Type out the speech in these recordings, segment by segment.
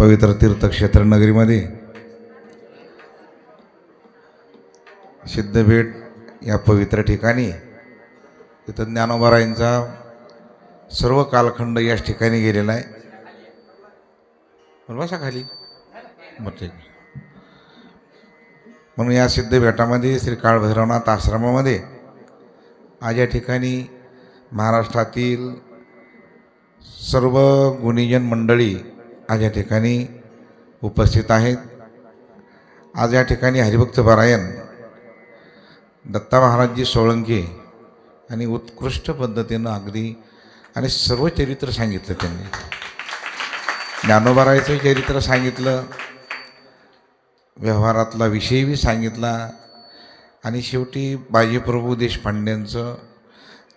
पवित्र तीर्थक्षेत्र नगरीमध्ये सिद्धभेट या पवित्र ठिकाणी तिथं ज्ञानोबारायांचा सर्व कालखंड याच ठिकाणी गेलेला आहे. बसा खाली. ठीक म्हणून या सिद्धभेटामध्ये श्री काळभैरवनाथ आश्रमामध्ये आज या ठिकाणी महाराष्ट्रातील सर्व गुणीजन मंडळी आज या ठिकाणी उपस्थित आहेत. आज या ठिकाणी हरिभक्त परायण दत्ता महाराजजी सोळंके आणि उत्कृष्ट पद्धतीनं अगदी आणि सर्व चरित्र सांगितलं त्यांनी. ज्ञानोबारायचं चरित्र सांगितलं व्यवहारातला विषयही सांगितला आणि शेवटी बाजीप्रभू देशपांड्यांचं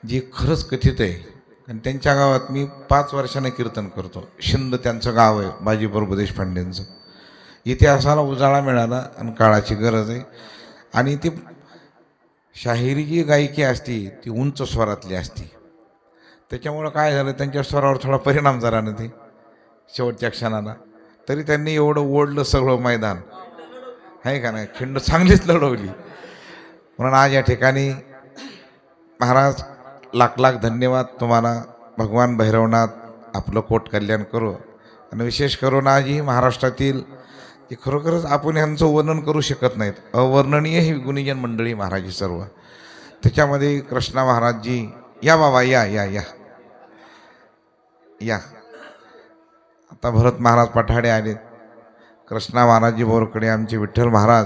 जे खरंच कथित आहे आणि त्यांच्या गावात मी पाच वर्षानं कीर्तन करतो. शिंद त्यांचं गाव आहे बाजीप्रभू देशपांडेंचं. इतिहासाला उजाळा मिळाला आणि काळाची गरज आहे. आणि ती शाहिरी जी गायकी असती ती उंच स्वरातली असती. त्याच्यामुळं काय झालं त्यांच्या स्वरावर थोडा परिणाम झाला ना ते शेवटच्या क्षणाला. तरी त्यांनी एवढं ओढलं सगळं मैदान. आहे का नाही? खिंड चांगलीच लढवली. म्हणून आज या ठिकाणी महाराज लाख लाख धन्यवाद तुम्हाला. भगवान भैरवनाथ आपलं कोट कल्याण करो. आणि विशेष करून आजही महाराष्ट्रातील की खरोखरच आपण ह्यांचं वर्णन करू शकत नाहीत. अवर्णनीय ही गुणीजन मंडळी महाराजी सर्व. त्याच्यामध्ये कृष्णा महाराजजी या बाबा या या या. या. आता भरत महाराज पठाडे आले कृष्णा महाराजजी बोरकडे आमचे विठ्ठल महाराज.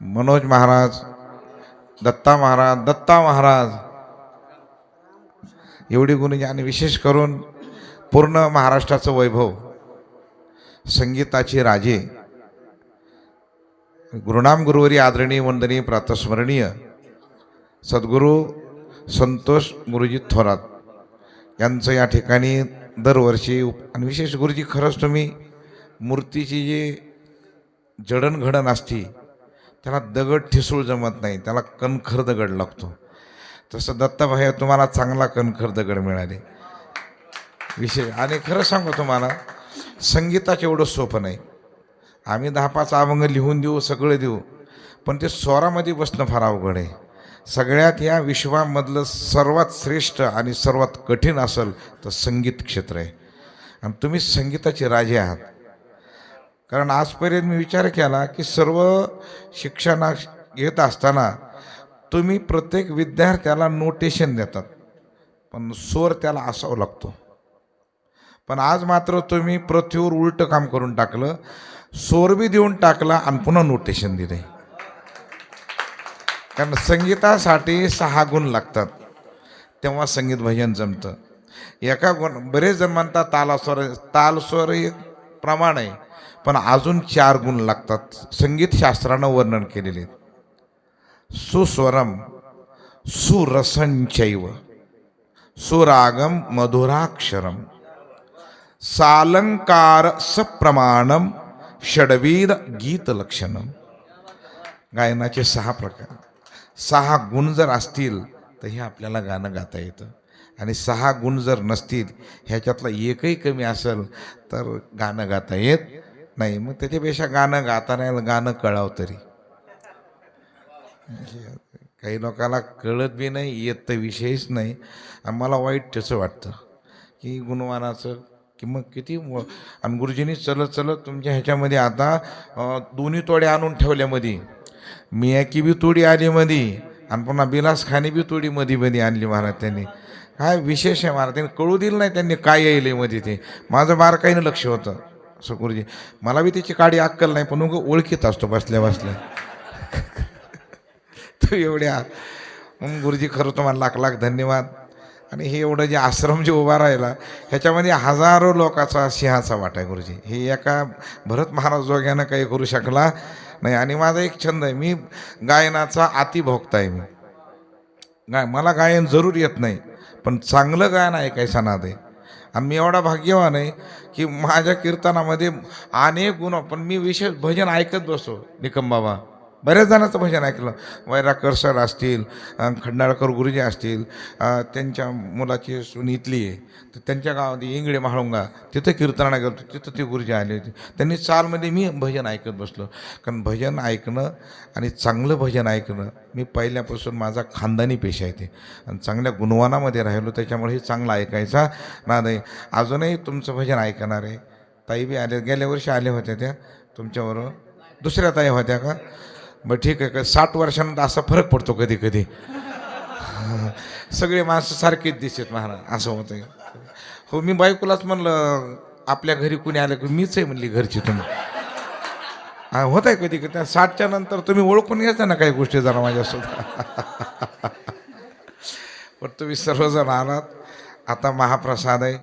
मनोज महाराज दत्ता महाराज दत्ता महाराज. एवढी गुणी आणि विशेष करून पूर्ण महाराष्ट्राचं वैभव. संगीताचे राजे. गुरुनाम गुरुवरी आदरणीय वंदनीय प्रातस्मरणीय सद्गुरू संतोष गुरुजी थोरात यांचं या ठिकाणी दरवर्षी उप- आणि विशेष गुरुजी खरंच तुम्ही मूर्तीची जी जडणघडण असती त्याला दगड ठिसूळ जमत नाही त्याला कणखर दगड लागतो. तसं दत्ताभाई तुम्हाला चांगला कणखर दगड मिळाले. विशेष आणि खरं सांगू तुम्हाला संगीताचं एवढं सोपं नाही. आम्ही दहा पाच अभंग लिहून देऊ सगळं देऊ पण ते स्वरामध्ये बसणं फार अवघड आहे. सगळ्यात या विश्वामधलं सर्वात श्रेष्ठ आणि सर्वात कठीण असेल तर संगीत क्षेत्र आहे. आणि तुम्ही संगीताचे राजे आहात. कारण आजपर्यंत मी विचार केला की सर्व शिक्षणा घेत असताना तुम्ही प्रत्येक विद्यार्थ्याला नोटेशन देतात. पण स्वर त्याला असावं लागतो. पण आज मात्र तुम्ही पृथ्वीवर उलटं काम करून टाकलं. स्वर बी देऊन टाकला आणि पुन्हा नोटेशन दिले. कारण संगीतासाठी सहा गुण लागतात. तेव्हा संगीत भजन जमतं. एका गुण बरेच जण म्हणतात तालास्वर तालस्वर प्रमाण आहे पण अजून चार गुण लागतात. संगीतशास्त्रानं वर्णन केलेले आहेत. सुस्वरम सुरसंचैव सुरागम मधुराक्षरम सालंकार सप्रमाणम षडवीर गीतलक्षणम। गायनाचे सहा प्रकार। सहा गुण जर असतील तर हे आपल्याला गाणं गाता येतं. आणि सहा गुण जर नसतील ह्याच्यातला एकही कमी असेल तर गाणं गाता येत नाही. मग त्याच्यापेक्षा गाणं गाता नाही गाणं कळावं तरी. म्हणजे काही लोकांना कळत बी नाही येत तर विषयच नाही. आणि मला वाईट त्याचं वाटतं की गुणवानाचं की मग किती आणि गुरुजींनी चलत चलत तुमच्या ह्याच्यामध्ये आता दोन्ही तोडे आणून ठेवल्यामध्ये मियाकी बी तोडी आली मध्ये आणि पुन्हा बिलास खानी बी तोडी मध्ये मध्ये आणली महाराज त्यांनी. काय विशेष आहे महाराज त्यांनी कळू दिलं नाही त्यांनी काय येईल मध्ये ते. माझं बारकाईनं लक्ष होतं असं गुरुजी. मला बी त्याची काडी अक्कल नाही पण उगं ओळखीत असतो बसल्या बसल्या. तो एवढ्या. मग गुरुजी खरं तुम्हाला लाख लाख धन्यवाद. आणि हे एवढं जे आश्रम जे उभा राहिला ह्याच्यामध्ये हजारो लोकाचा सिंहाचा वाटा आहे गुरुजी. हे एका भरत महाराज जोग्यानं काही करू शकला नाही. आणि माझा एक छंद आहे मी गायनाचा अतिभोक्ता आहे मी. गाय मला गायन जरूर येत नाही पण चांगलं गायन ऐकायचा नाद आहे. आणि मी एवढा भाग्यवान आहे की माझ्या कीर्तनामध्ये अनेक गुण पण मी विशेष भजन ऐकत बसतो निकम बाबा. बऱ्याच जणांचं भजन ऐकलं. वैराकर सर असतील खंडाळकर गुरुजी असतील त्यांच्या मुलाची सुनीतली आहे. तर त्यांच्या गावामध्ये इंगडे महाळुंगा तिथं कीर्तनाला गेलो तिथं ते गुरुजी आले होते. त्यांनी चालमध्ये मी भजन ऐकत बसलो. कारण भजन ऐकणं आणि चांगलं भजन ऐकणं मी पहिल्यापासून माझा खानदानी पेशा आहे ते. आणि चांगल्या गुणवानामध्ये राहिलो त्याच्यामुळे हे चांगलं ऐकायचा ना नाही अजूनही तुमचं भजन ऐकणार आहे ताई बी आले गेल्या वर्षी आल्या होत्या त्या. तुमच्याबरोबर दुसऱ्या ताई होत्या का? बरं ठीक आहे का साठ वर्षानंतर असा फरक पडतो कधी कधी. सगळे माणसं सारखेच दिसत महाराज असं होतं हो मी बायकोलाच म्हणलं आपल्या घरी कुणी आलं की मीच आहे म्हणली घरची तुम्ही. होत आहे कधी कधी. साठच्या नंतर तुम्ही ओळखून घ्यायचा ना काही गोष्टी जरा माझ्यासोबत. पण तुम्ही सर्वजण आलात. आता महाप्रसाद आहे.